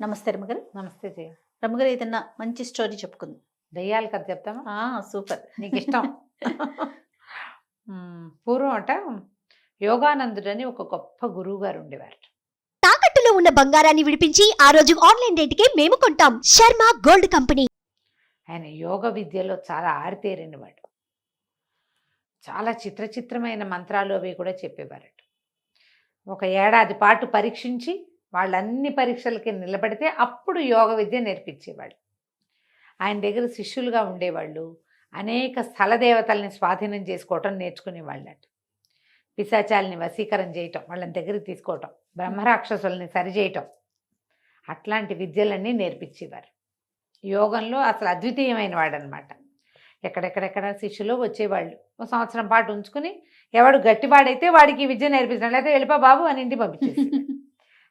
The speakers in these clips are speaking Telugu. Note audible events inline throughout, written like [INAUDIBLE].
నమస్తే రమ్మగారు నమస్తే జయ. రమ్మగారు ఏదన్నా మంచి స్టోరీ చెప్పుకుంది. దయ్యాల కథ చెప్తామా ఆ సూపర్. నీకు ఇష్టం. [LAUGHS] పూర్వం అట యోగానందుడు అని ఒక గొప్ప గురువు గారు ఉండేవారు తాకట్టులో ఉన్న బంగారాన్ని విడిపించి ఆ రోజు ఆన్లైన్ రేటుకే మేము కొంటాం. Sharma gold company. ఆయన యోగ విద్యలో చాలా ఆరితేరినవాడు. చాలా చిత్ర చిత్రమైన మంత్రాలు అవి కూడా చెప్పేవారట. ఒక ఏడాది పాటు పరీక్షించి వాళ్ళన్ని పరీక్షలకి నిలబడితే అప్పుడు యోగ విద్య నేర్పించేవాళ్ళు. ఆయన దగ్గర శిష్యులుగా ఉండేవాళ్ళు. అనేక స్థల దేవతల్ని స్వాధీనం చేసుకోవటం నేర్చుకునేవాళ్ళట. పిశాచాలని వశీకరణ చేయటం వాళ్ళని దగ్గరికి తీసుకోవటం బ్రహ్మరాక్షసుల్ని సరిచేయటం. అట్లాంటి విద్యలన్నీ నేర్పించేవారు. యోగంలో అసలు అద్వితీయమైన వాడనమాట ఎక్కడెక్కడెక్కడ శిష్యులు వచ్చేవాళ్ళు. ఒక సంవత్సరం పాటు ఉంచుకుని ఎవడు గట్టివాడైతే వాడికి విద్య నేర్పించడం లేకపోతే వెళ్ళిపో బాబు అని ఇంటి పంపించేసి [LAUGHS]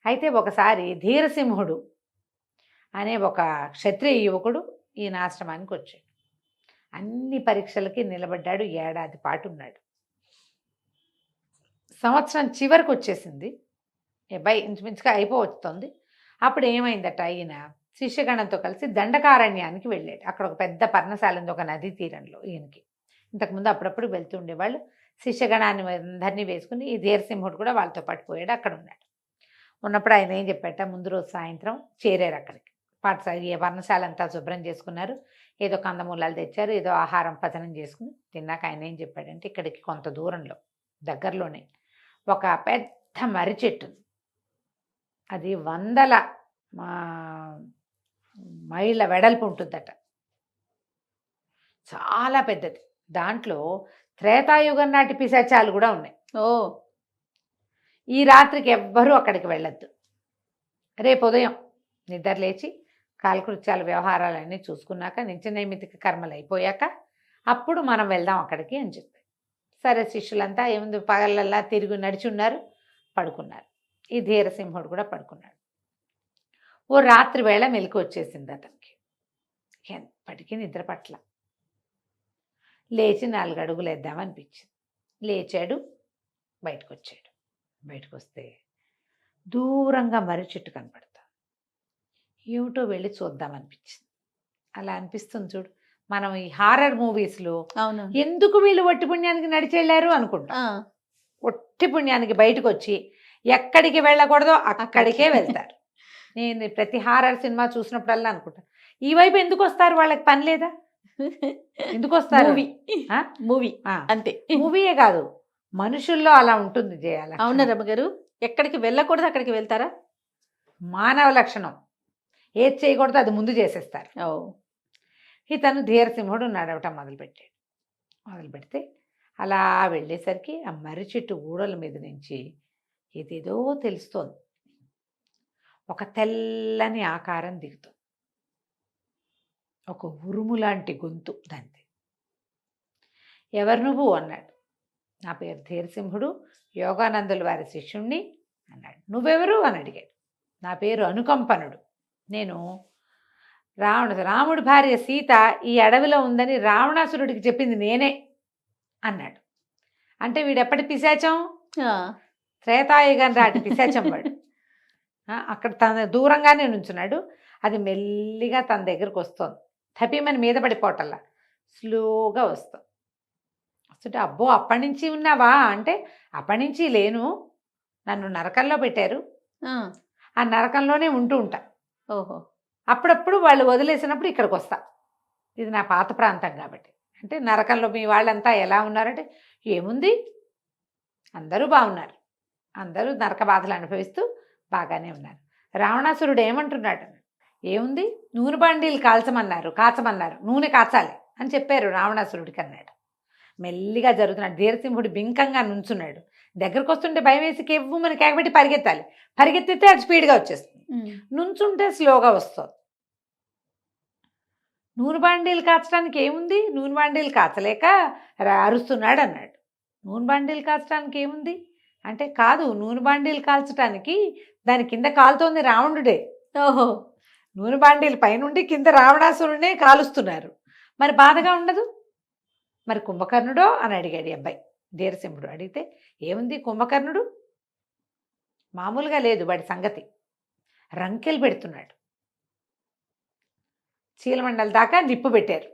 అయితే ఒకసారి ధీరసింహుడు అనే ఒక క్షత్రియ యువకుడు ఈయన ఆశ్రమానికి వచ్చాడు. అన్ని పరీక్షలకి నిలబడ్డాడు ఏడాది పాటు ఉన్నాడు. సంవత్సరం చివరికి వచ్చేసింది. బై ఇంచుమించుగా అయిపోతుంది అప్పుడు ఏమైందట ఈయన శిష్యగణంతో కలిసి దండకారణ్యానికి వెళ్ళాడు. అక్కడ ఒక పెద్ద పర్ణశాల ఉంది ఒక నదీ తీరంలో ఈయనకి. ఇంతకుముందు అప్పుడప్పుడు వెళ్తూ ఉండేవాళ్ళు. శిష్యగణాన్ని అందరినీ వేసుకుని ఈ ధీరసింహుడు కూడా వాళ్ళతో పాటు పోయాడు అక్కడ ఉన్నాడు. ఉన్నప్పుడు ఆయన ఏం చెప్పాట? ముందు రోజు సాయంత్రం చేరారు అక్కడికి. పాఠశాల ఈ పర్ణశాల అంతా శుభ్రం చేసుకున్నారు. ఏదో కందమూలాలు తెచ్చారు ఏదో ఆహారం పచనం చేసుకుని తిన్నాక ఆయన ఏం చెప్పాడంటే ఇక్కడికి కొంత దూరంలో దగ్గరలోనే ఒక పెద్ద మర్రి చెట్టు అది వందల మా మైళ్ళ వెడల్పు ఉంటుందట. చాలా పెద్దది. దాంట్లో త్రేతాయుగం నాటి పిశాచాలు కూడా ఉన్నాయి. ఓ ఈ రాత్రికి ఎవ్వరూ అక్కడికి వెళ్ళొద్దు. రేపు ఉదయం నిద్ర లేచి కాలకృత్యాల వ్యవహారాలన్నీ చూసుకున్నాక నిత్య నైమితిక కర్మలు అయిపోయాక అప్పుడు మనం వెళ్దాం అక్కడికి అని చెప్పి. సరే శిష్యులంతా ఏముంది పగలల్లా తిరిగి నడిచి ఉన్నారు పడుకున్నారు. ఈ ధీరసింహుడు కూడా పడుకున్నాడు. ఓ రాత్రి వేళ మెలకు వచ్చేసింది అతనికి. ఎప్పటికీ నిద్ర పట్ల లేచి నాలుగు అడుగులు వేద్దామనిపించింది. లేచాడు బయటకు వచ్చాడు బయటకు వస్తే దూరంగా మర్రి చెట్టు కనపడతా. ఏమిటో వెళ్ళి చూద్దామనిపించింది. అలా అనిపిస్తుంది చూడు. మనం ఈ హారర్ మూవీస్లో అవును ఎందుకు వీళ్ళు ఒట్టి పుణ్యానికి నడిచి వెళ్ళారు అనుకుంటాం ఒట్టి పుణ్యానికి బయటకు వచ్చి ఎక్కడికి వెళ్ళకూడదో అక్కడికే వెళ్తారు. నేను ప్రతి హారర్ సినిమా చూసినప్పుడల్లా అనుకుంటా. ఈ వైపు ఎందుకు వస్తారు వాళ్ళకి పని లేదా? ఎందుకు వస్తారు మూవీ? మూవీ అంతే. మూవీయే కాదు. మనుషుల్లో అలా ఉంటుంది చేయాలి అవునా రమ్మగారు ఎక్కడికి వెళ్ళకూడదు అక్కడికి వెళ్తారా? మానవ లక్షణం. ఏది చేయకూడదో అది ముందు చేసేస్తారు. ఓ. ఇతను ధీరసింహుడు నడవటం మొదలుపెట్టాడు. మొదలు పెడితే అలా వెళ్ళేసరికి ఆ మర్రి చెట్టు గూడల మీద నుంచి ఇదేదో తెలుస్తోంది. ఒక తెల్లని ఆకారం దిగుతుంది. ఒక ఉరుము లాంటి గొంతు దాంది. ఎవరు నువ్వు? అన్నాడు. నా పేరు ధీరసింహుడు యోగానందుల వారి శిష్యుణ్ణి అన్నాడు. నువ్వెవరు? అని అడిగాడు. నా పేరు అనుకంపనుడు. నేను రావణ రాముడి భార్య సీత ఈ అడవిలో ఉందని రావణాసురుడికి చెప్పింది నేనే అన్నాడు. అంటే వీడెప్పటి పిశాచం? త్రేతాయుగం రాటి పిశాచం వాడు. అక్కడ తన దూరంగానే నుంచున్నాడు. అది మెల్లిగా తన దగ్గరకు వస్తోంది. తప్పిమని మీద పడిపోవటల్లా స్లోగా వస్తుంది. వస్తుంటే అబ్బో! అప్పటి నుంచి ఉన్నావా? అంటే అప్పటి నుంచి లేను. నన్ను నరకంలో పెట్టారు. ఆ, ఆ నరకంలోనే ఉంటూ ఉంటా. ఓహో! అప్పుడప్పుడు వాళ్ళు వదిలేసినప్పుడు ఇక్కడికి వస్తా ఇది నా పాత ప్రాంతం కాబట్టి. అంటే నరకంలో మీ వాళ్ళంతా ఎలా ఉన్నారంటే ఏముంది? అందరూ బాగున్నారు. అందరూ నరక బాధలు అనుభవిస్తూ బాగానే ఉన్నారు. రావణాసురుడు ఏమంటున్నాడు? ఏముంది? నూనె బండీలు కాల్చమన్నారు కాచమన్నారు. నూనె కాచాలి అని చెప్పారు రావణాసురుడికి అన్నాడు. మెల్లిగా జరుగుతున్నాడు ధీరసింహుడు బింకంగా నుంచున్నాడు. దగ్గరకు వస్తుంటే భయం వేసి కెవ్వు మన కేకబెట్టి పరిగెత్తాలి. పరిగెత్తితే అది స్పీడ్గా వచ్చేస్తుంది. నుంచుంటే స్లోగా వస్తుంది. నూనె బాండీలు కాచడానికి ఏముంది? నూనె బాండీలు కాచలేక అరుస్తున్నాడు అన్నాడు. నూనె బాండీలు కాచడానికి ఏముంది? అంటే కాదు నూనె బాండీలు కాల్చడానికి దాని కింద కాలుతోంది రావణుడే. ఓహో. నూనె బాండీలు పైనుండి కింద రావణాసురునే కాలుస్తున్నారు. మరి బాధగా ఉండదు? మరి కుంభకర్ణుడో అని అడిగాడు ఈ అబ్బాయి. ధీరసింహుడు అడిగితే ఏముంది కుంభకర్ణుడు? మామూలుగా లేదు వాడి సంగతి. రంకెలు పెడుతున్నాడు. చీలమండల దాకా నిప్పు పెట్టారు.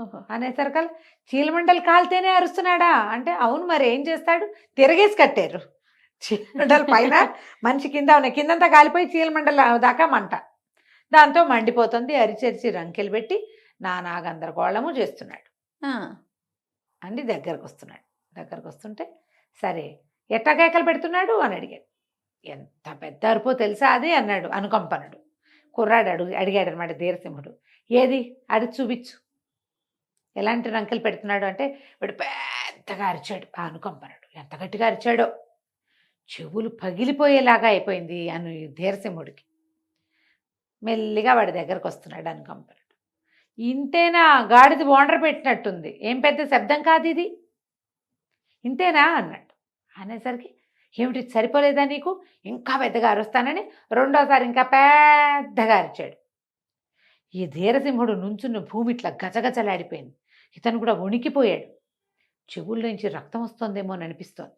ఓహో. అనేసరికల్ చీలమండలు కాలితేనే అరుస్తున్నాడా? అంటే అవును మరి ఏం చేస్తాడు? తిరగేసి కట్టారు. చీలమండల పైన మనిషి కింద ఉన్న కిందంతా కాలిపోయి చీలమండల దాకా మంట. దాంతో మండిపోతుంది అరిచరిచి రంకెలు పెట్టి నానా గందరగోళము చేస్తున్నాడు. అండి దగ్గరకు వస్తున్నాడు దగ్గరకు వస్తుంటే సరే ఎట్ట కేకలు పెడుతున్నాడు? అని అడిగాడు. ఎంత పెద్ద అరుపో తెలుసా అది? అన్నాడు అనుకంపనుడు. కుర్రాడు అడుగు అడిగాడు అనమాట ధీరసింహుడు. ఏది? అడిగి చూపించు. ఎలాంటి రంకెలు పెడుతున్నాడు అంటే వీడు పెద్దగా అరిచాడు. ఆ అనుకంపనుడు. ఎంత గట్టిగా అరిచాడో? చెవులు పగిలిపోయేలాగా అయిపోయింది అను ఈ ధీరసింహుడికి. మెల్లిగా వాడి దగ్గరకు వస్తున్నాడు అనుకంపనుడు. ఇంతేనా? గాడిది ఓండర్ పెట్టినట్టుంది. ఏం పెద్ద శబ్దం కాదు ఇది. ఇంతేనా? అన్నాడు అనేసరికి ఏమిటి సరిపోలేదా నీకు? ఇంకా పెద్దగా అరుస్తానని రెండోసారి ఇంకా పెద్దగా అరిచాడు. ఈ ధీరసింహుడు నుంచున్న భూమి ఇట్లా గజగజలాడిపోయింది. ఇతను కూడా వణికిపోయాడు. చెవుల్లోంచి రక్తం వస్తుందేమో అని అనిపిస్తోంది.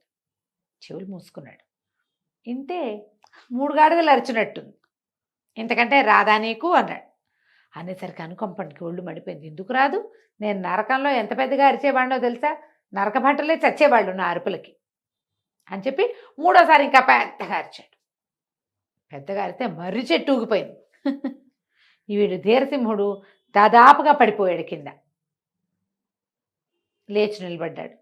చెవులు మూసుకున్నాడు. ఇంతే మూడు గాడిదలు అరిచినట్టుంది. ఇంతకంటే రాదా నీకు? అన్నాడు. అనేసరికి అనుకంపనికి ఒళ్ళు మడిపోయింది. ఎందుకు రాదు? నేను నరకంలో ఎంత పెద్దగా అరిచేవాడినో తెలుసా? నరక భంటలే చచ్చేవాళ్ళు నా అరుపులకి. అని చెప్పి మూడోసారి ఇంకా పెద్దగా అరిచాడు. పెద్దగా అరితే మర్రి చెట్టు ఊగిపోయింది. వీడు ధీరసింహుడు దాదాపుగా పడిపోయాడు కింద. లేచి నిలబడ్డాడు.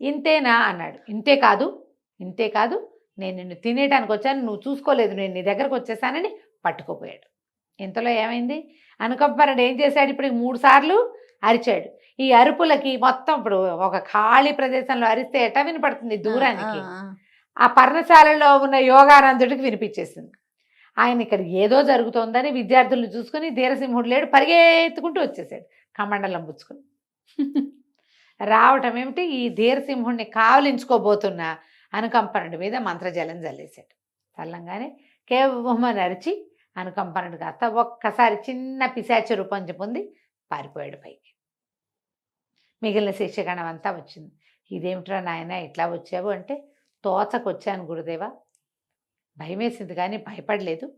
ఇంతేనా? అన్నాడు. ఇంతే కాదు ఇంతే కాదు. నేను నిన్ను తినేయడానికి వచ్చాను నువ్వు చూసుకోలేదు. నేను నీ దగ్గరకు వచ్చేసానని పట్టుకోపోయాడు. ఇంతలో ఏమైంది? అనుకంపనుడు ఏం చేశాడు? ఇప్పుడు మూడు సార్లు అరిచాడు. ఈ అరుపులకి మొత్తం ఇప్పుడు ఒక ఖాళీ ప్రదేశంలో అరిస్తే ఎట వినపడుతుంది దూరానికి? ఆ, పర్ణశాలలో ఉన్న యోగానందుడికి వినిపించేసింది. ఆయన ఇక్కడ ఏదో జరుగుతోందని విద్యార్థులను చూసుకుని ధీరసింహుడు లేడు పరిగెత్తుకుంటూ వచ్చేసాడు కమండలం పుచ్చుకుని. [LAUGHS] రావటం ఏమిటి? ఈ ధీరసింహుడిని కావలించుకోబోతున్న అనుకంపనుడి మీద మంత్రజలం చల్లేశాడు చల్లంగానే కేవమని అరిచి అనుకంపనుడు కాస్త ఒక్కసారి చిన్న పిశాచ రూపం పొంది పారిపోయాడు పైకి. మిగిలిన శిక్షగణం అంతా వచ్చింది. ఇదేమిట్రా నాయన ఇట్లా వచ్చావు? అంటే తోచకొచ్చాను గురుదేవా. భయమేసింది కానీ భయపడలేదు.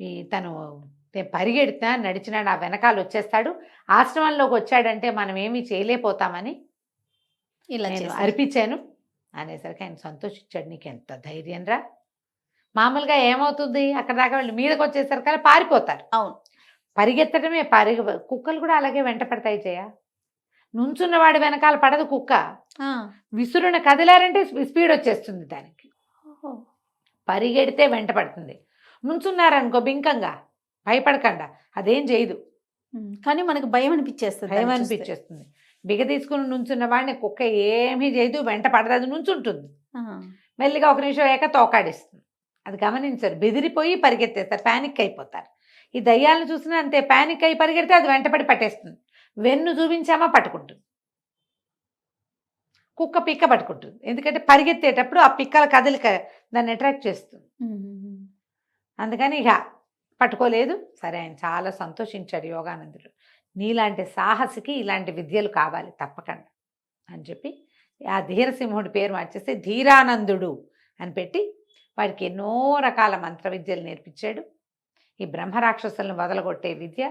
ఈ తను నేను పరిగెడినా నడిచినా నా వెనకాల వచ్చేస్తాడు. ఆశ్రమంలోకి వచ్చాడంటే మనం ఏమీ చేయలేకపోతామని ఇలా నేను. అర్పించాను అనేసరికి ఆయన సంతోషించాడు. నీకు ఎంత ధైర్యం రా మామూలుగా ఏమవుతుంది? అక్కడ దాకా వాళ్ళు మీదకి వచ్చేసరికి పారిపోతారు. అవును. పరిగెత్తడమే పరిగె కుక్కలు కూడా అలాగే వెంట పడతాయి జయ. నుంచున్నవాడి వెనకాల పడదు కుక్క. విసురున కదిలారంటే స్పీ- స్పీడ్ వచ్చేస్తుంది దానికి. పరిగెడితే వెంట పడుతుంది. నుంచున్నారనుకో బింకంగా. భయపడకుండా. అదేం చేయదు కానీ మనకు భయం అనిపించేస్తుంది భయం. అనిపించేస్తుంది బిగ తీసుకుని నుంచున్న వాడిని కుక్క ఏమీ చేయదు వెంట పడదు. అది నుంచుంటుంది. మెల్లిగా ఒక నిమిషం అయ్యాక తోకాడిస్తుంది. అది గమనించారు. బెదిరిపోయి పరిగెత్తేస్తారు. ప్యానిక్ అయిపోతారు. ఈ దయ్యాలను చూసినా అంతే. ప్యానిక్ అయి పరిగెడితే అది వెంటపడి పట్టేస్తుంది. వెన్ను చూపించామా? పట్టుకుంటుంది. కుక్క పిక్క పట్టుకుంటుంది. ఎందుకంటే పరిగెత్తేటప్పుడు ఆ పిక్కల కదలిక దాన్ని అట్రాక్ట్ చేస్తుంది. అందుకని ఇక పట్టుకోలేదు. సరే ఆయన చాలా సంతోషించాడు యోగానందుడు. నీలాంటి సాహసికి ఇలాంటి విద్యలు కావాలి తప్పకుండా అని చెప్పి ఆ ధీరసింహుడి పేరు మార్చేస్తే ధీరానందుడు అని పెట్టి వాడికి ఎన్నో రకాల మంత్ర విద్యలు నేర్పించాడు. ఈ బ్రహ్మరాక్షసులను వదలగొట్టే విద్య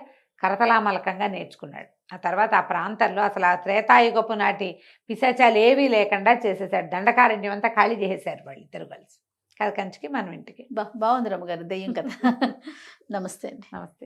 కరతలామలకంగా నేర్చుకున్నాడు. ఆ తర్వాత ఆ ప్రాంతంలో అసలు ఆ త్రేతాయుగపు నాటి పిశాచాలు ఏవీ లేకుండా చేసేసాడు దండకారణ్యం అంతా ఖాళీ చేసేశారు వాళ్ళు ఇద్దరు కలిసి. కథ కంచికి మనం ఇంటికి. బా బాగుంది రమ్మగారు. దెయ్యం కదా [LAUGHS] నమస్తే అండి. నమస్తే